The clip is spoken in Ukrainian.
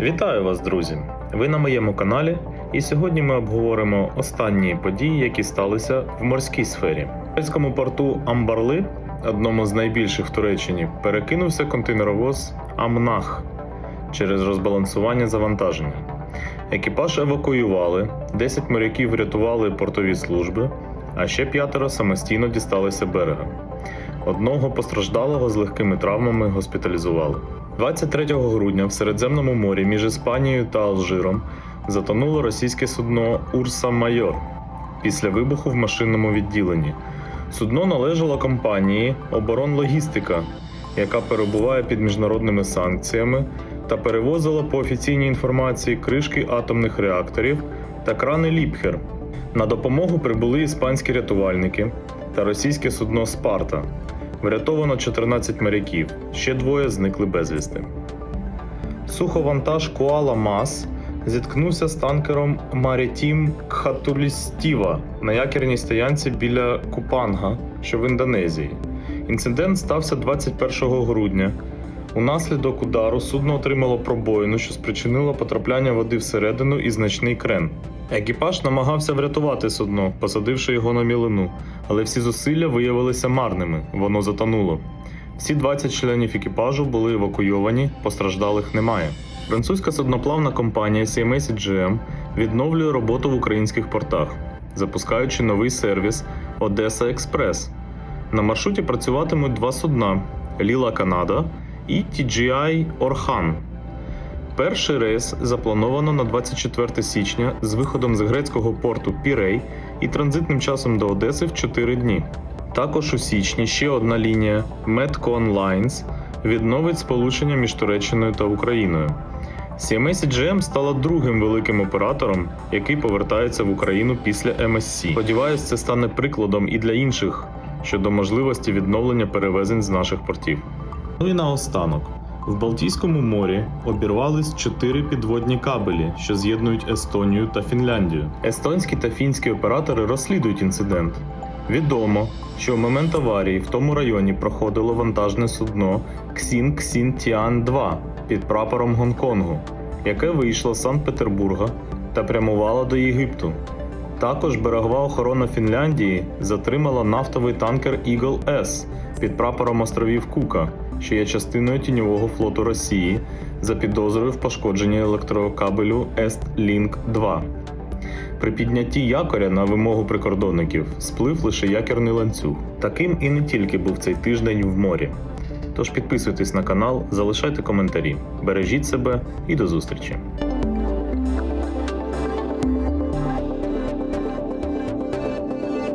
Вітаю вас, друзі! Ви на моєму каналі, і сьогодні ми обговоримо останні події, які сталися в морській сфері. В турецькому порту Амбарли, одному з найбільших в Туреччині, перекинувся контейнеровоз Амнах через розбалансування завантаження. Екіпаж евакуювали, 10 моряків врятували портові служби, а ще п'ятеро самостійно дісталися берега. Одного постраждалого з легкими травмами госпіталізували. 23 грудня в Середземному морі між Іспанією та Алжиром затонуло російське судно Урса Майор після вибуху в машинному відділенні. Судно належало компанії Оборонлогістика, яка перебуває під міжнародними санкціями та перевозила по офіційній інформації кришки атомних реакторів та крани Ліпхер. На допомогу прибули іспанські рятувальники та російське судно Спарта. Врятовано 14 моряків, ще двоє зникли безвісти. Суховантаж Куала Мас зіткнувся з танкером Марітім Кхатулістіва на якірній стоянці біля Купанга, що в Індонезії. Інцидент стався 21 грудня. Унаслідок удару судно отримало пробоїну, що спричинило потрапляння води всередину і значний крен. Екіпаж намагався врятувати судно, посадивши його на мілину, але всі зусилля виявилися марними, воно затонуло. Всі 20 членів екіпажу були евакуйовані, постраждалих немає. Французька судноплавна компанія CMA CGM відновлює роботу в українських портах, запускаючи новий сервіс Одеса Експрес. На маршруті працюватимуть два судна: Ліла Канада і TGI Орхан. Перший рейс заплановано на 24 січня з виходом з грецького порту Пірей і транзитним часом до Одеси в 4 дні. Також у січні ще одна лінія Medcon Lines відновить сполучення між Туреччиною та Україною. CMA CGM стала другим великим оператором, який повертається в Україну після MSC. Сподіваюсь, це стане прикладом і для інших щодо можливості відновлення перевезень з наших портів. Ну і наостанок. В Балтійському морі обірвались чотири підводні кабелі, що з'єднують Естонію та Фінляндію. Естонські та фінські оператори розслідують інцидент. Відомо, що в момент аварії в тому районі проходило вантажне судно Ксін Ксін Тіан 2 під прапором Гонконгу, яке вийшло з Санкт-Петербурга та прямувало до Єгипту. Також берегова охорона Фінляндії затримала нафтовий танкер Eagle S під прапором островів Кука, що є частиною тіньового флоту Росії, за підозрою в пошкодженні електрокабелю Est-Link 2. При піднятті якоря на вимогу прикордонників сплив лише якірний ланцюг. Таким і не тільки був цей тиждень в морі. Тож підписуйтесь на канал, залишайте коментарі, бережіть себе і до зустрічі!